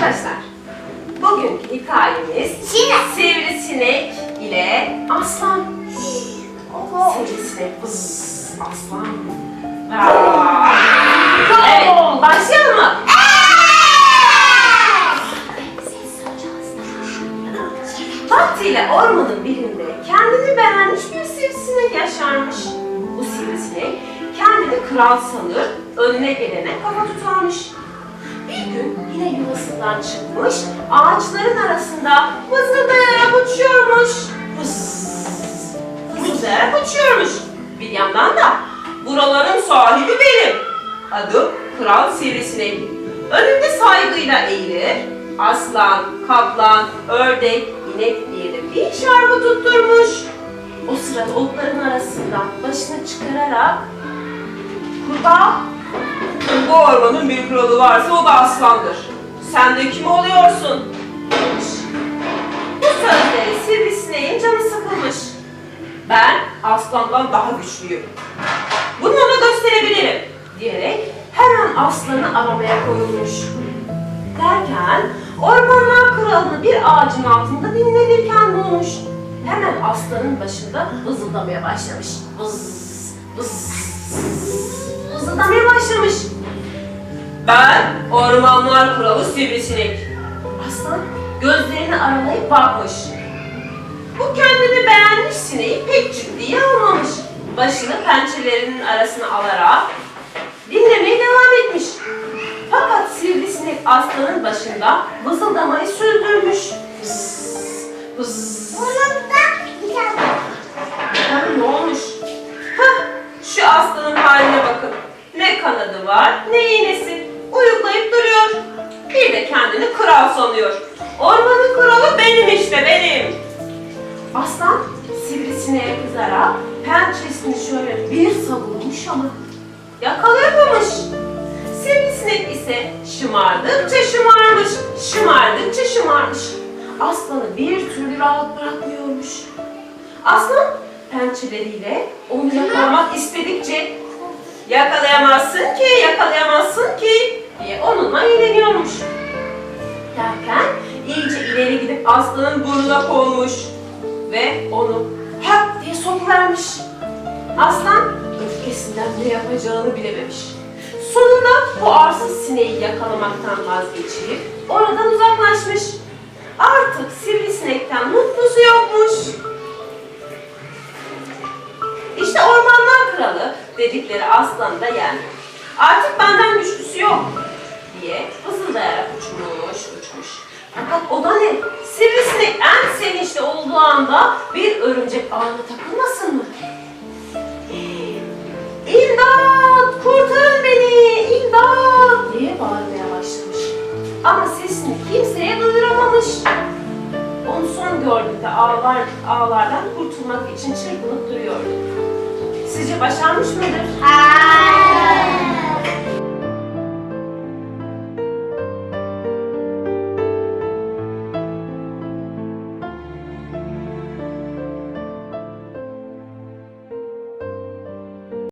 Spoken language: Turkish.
Arkadaşlar, bugünkü hikayemiz Sinek. Sivrisinek ile Aslan. Sivrisinek, vız, aslan. Aa. Evet, başlayalım mı? Vaktiyle ormanın birinde kendini beğenmiş bir sivrisinek yaşarmış. Bu sivrisinek kendini kral sanır, önüne gelene kafa tutarmış. Bir gün yine yuvasından çıkmış, ağaçların arasında vızıldayarak uçuyormuş. Vız, vızıldayarak uçuyormuş. Bir yandan da buraların sahibi benim. Adım Kral Sivrisinek. Önümde saygıyla eğilir. Aslan, kaplan, ördek, inek diye bir şarkı tutturmuş. O sırada otların arasından başını çıkararak kurbağa bu ormanın bir kralı varsa o da aslandır. Sen de kim oluyorsun? Bu sözleri sivrisineğin canı sıkılmış. Ben aslandan daha güçlüyüm. Bunu ona gösterebilirim diyerek hemen aslanı aramaya koyulmuş. Derken ormanlar kralını bir ağacın altında dinlenirken bulmuş. Hemen aslanın başında vızıldamaya başlamış. Vız, vız, vızıldamaya başlamış. Ben ormanlar kralı sivrisinek. Aslan gözlerini aralayıp bakmış. Bu kendini beğenmiş sineği pek ciddiye almamış. Başını pençelerinin arasına alarak dinlemeye devam etmiş. Fakat sivrisinek aslanın başında vızıldamayı sürdürmüş. Vız, vız. Bakalım ne olmuş? Hah, şu aslanın haline bakın. Ne kanadı var, ne iğnesi. Uyuklayıp duruyor. Bir de kendini kral sanıyor. Ormanın kralı benim işte, benim. Aslan sivrisineğe kızarak pençesini şöyle bir savurmuş ama yakalayamamış. Sivrisinek ise şımardıkça şımarmış, şımardıkça şımarmış. Aslanı bir türlü rahat bırakmıyormuş. Aslan pençeleriyle onu yakalamak istedikçe yakalayamazsın ki, yakalayamazsın aslanın burnuna konmuş ve onu hak diye sokuvermiş. Aslan öfkesinden ne yapacağını bilememiş. Sonunda bu arsız sineği yakalamaktan vazgeçip oradan uzaklaşmış. Artık sivrisinekten mutlusu yokmuş. İşte ormanlar kralı dedikleri aslan da yendi. Artık benden güçlüsü yok diye fısıldayarak uçmuş uçmuş. Fakat o da ne? Sivrisinek en sevinçli olduğu anda bir örümcek ağına takılmasın mı? İmdat! Kurtarın beni! İmdat! diye bağırmaya başlamış. Ama sesini kimseye duyuramamış. Onu son gördüğünde ağlar, ağlardan kurtulmak için çırpınıp duruyordu. Sizce başarmış mıdır? Hayır.